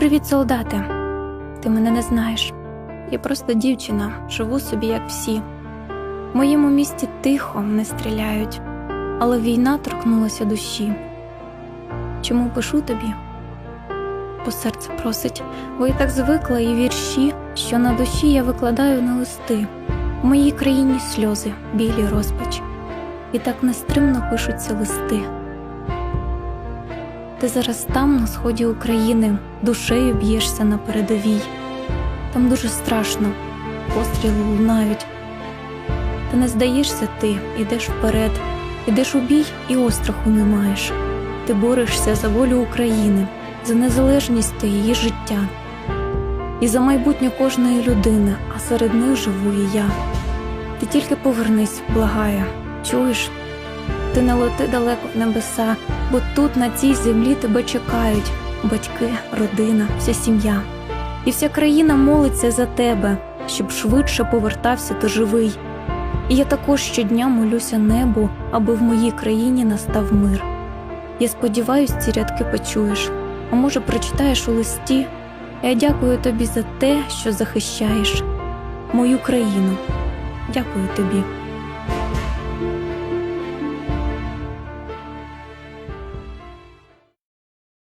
Привіт, солдати. Ти мене не знаєш. Я просто дівчина, живу собі, як всі. В моєму місті тихо не стріляють, але війна торкнулася душі. Чому пишу тобі? Бо серце просить, бо я так звикла і вірші, що на душі я викладаю на листи. В моїй країні сльози, білі розпач, і так нестримно пишуться листи. Ти зараз там, на сході України, душею б'єшся на передовій. Там дуже страшно, постріли лунають. Та не здаєшся ти, ідеш вперед, ідеш у бій і остраху не маєш. Ти борешся за волю України, за незалежність та її життя. І за майбутнє кожної людини, а серед них живу і я. Ти тільки повернись, благаю, чуєш? Ти не лети далеко в небеса, бо тут на цій землі тебе чекають батьки, родина, вся сім'я. І вся країна молиться за тебе, щоб швидше повертався ти живий. І я також щодня молюся небу, аби в моїй країні настав мир. Я сподіваюсь, ці рядки почуєш, а може, прочитаєш у листі. Я дякую тобі за те, що захищаєш мою країну. Дякую тобі.